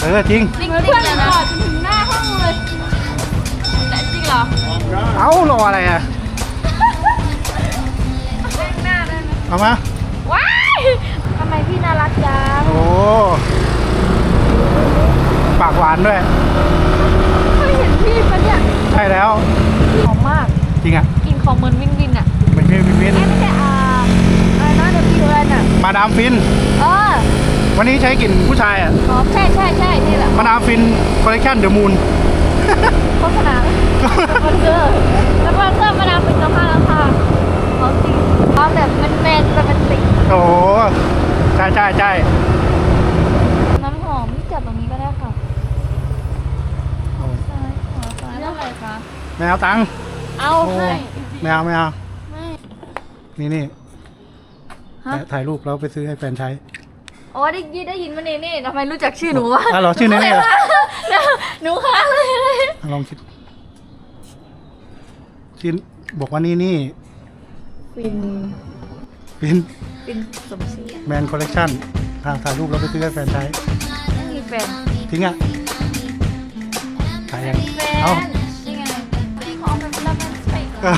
เออจริงลิงเพื่อนหล่อจนถึงหน้าห้องเลยแต่จริงเหรอเอ้ารออะไรอะแจ้งหน้าได้ไหมเอามาว้ายทำไมพี่น่ารักจังโอ้ปากหวานด้วยเคยเห็นพี่ปะเนี่ยใช่แล้วหอมมาก จริงอะกินของเหมือนวินวินอะไม่ใช่วินวินไอ้ไม่ใช่อ่าอะไรนะเดอะพี่เวนอะมาดามฟิน เออ วันนี้ใช้กลิ่นผู้ชายอะหอมใช่ใช่ใช่นี่แหละมาดามฟินคอลเลคชันเดอะมูนโฆษณาสปอนเซอร์สปอนเซอร์มาดามเป็นราคาราคาเขาจริงเขาแบบแมนแมนๆโรแมนติกโอ้โหใช่ใช่ใช่น้ำหอมจับตรงนี้ก็ได้ค่ะซ้ายขวาซ้ายเท่าไหร่คะไม่เอาตังค์เอาโอ้ให้ ไม่เอาไม่เอาไม่ นี่นี่ฮะ ถ่ายรูปแล้วไปซื้อให้แฟนใช้ อ๋อได้ยินได้ยินมาเน่เน่ทำไมรู้จักชื่อหนูวะอะเหรอชื่อเน่เน่เหรอ หนูค้างเลยอะลองคิดคิดบอกว่านี่นี่ฟินฟินฟินสมศรีแมนคอลเลคชันถ่ายรูปแล้วไปซื้อให้แฟนใช้ไม่มีแฟนทิ้งอะถ่ายยังมีแฟนเอ้านี่ไงขอเป็นรับมันไปเออ